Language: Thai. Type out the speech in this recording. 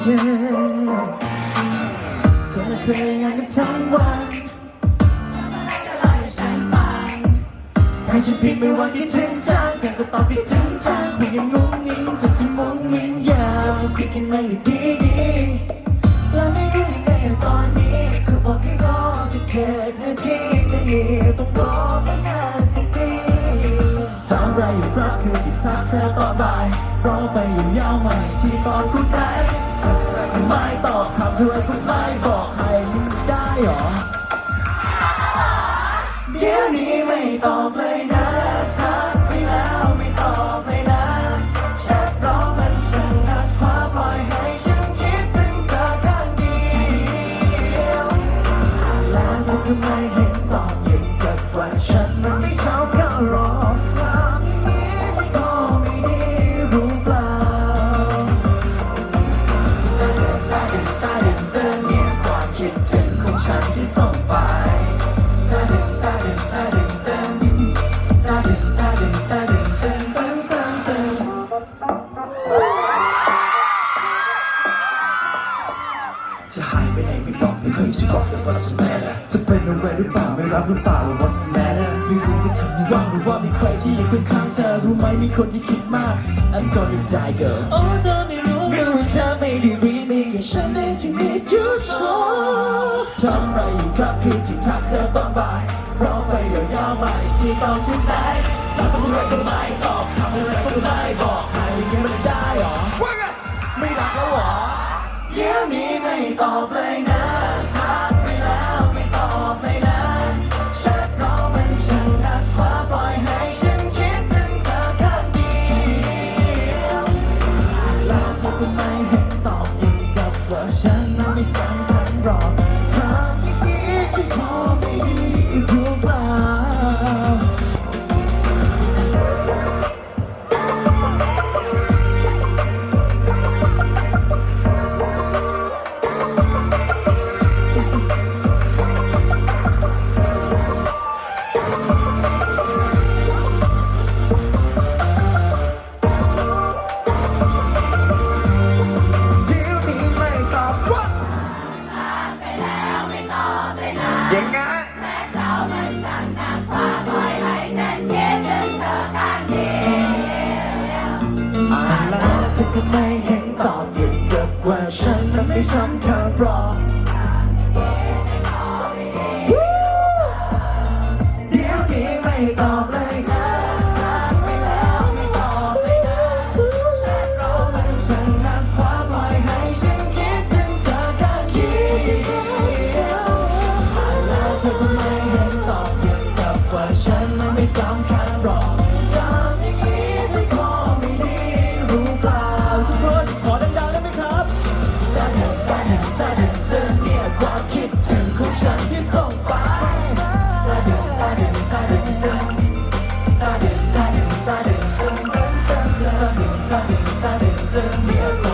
เธอเคยงานกันทั้งวันถ้าฉันพิมพ์ไม่ว่าคิดถึงจังเธอก็ตอบคิดถึงจังคุยกันงุ้งงิ้งสุดจะมุ้งมิ้งยาวคุยกันมาอยู่ดีดีแล้วไม่รู้ยังไงตอนนี้คือบอกให้รอสักเจ็ดนาทีนี่ต้องรอมานานกว่านี้ทำไรอยู่ คือที่ทักเธอตอนบ่ายรอไปอยู่ยาวมาอีกที่ตอนคุณไหนไม่ตอบถามเธอคุณไม่บอกใครได้หรอ เดี๋ยวนี้ไม่ตอบเลยนะทักไปแล้วไม่ตอบเลยนะแชทร้องมันช่างนักความปล่อยให้ฉันคิดถึงเธอข้างเดียวแล้วเธอก็ไม่ ฉันที่ส่งไปตาดึงตาดึงตาดึงเตือนตาดึงตาดึงตาดึงเตือนเตือนเตือนเตือนจะหายไปไหนไม่บอกไม่เคยจะบอกเลย what's the matter จะเป็นอะไรหรือเปล่าไม่รับหรือเปล่า what's the matter ไม่รู้ว่าทำไม่ว่างหรือว่ามีใครที่ยังเป็นข้างเธอรู้ไหมมีคนที่คิดมาก I'm gonna die girl โอ้เธอไม่รู้ไม่รู้เธอไม่ได้รีบไม่กับฉันได้ที่ need you so ทำไรอยู่ครับพี่ที่ทักเธอตอนบ่ายรอไปยาวๆมาอีกทีตอนคุณไหนทำอะไรก็ไม่ตอบทำอะไรก็ไม่บอกใครยังไม่ได้หรอว่าไงไม่รักแล้วหรอเดี๋ยวนี้ไม่ตอบเลยนะทักไปแล้วไม่ตอบเลยนะแชทเราะมันช่างนักกว่าปล่อยให้ฉันคิดถึงเธอข้งเดียวแล้วเธอก็ไม่เห็นตอบยิ่งกับว่าฉันนั้นไม่สำคัญหรอก ท ก็ไม่เห็นตอบยิ่งเกิดกว่าฉันนั้นไม่สำเธอหรอกเดี๋ยวนี้ไม่ตอบแลย Yeah.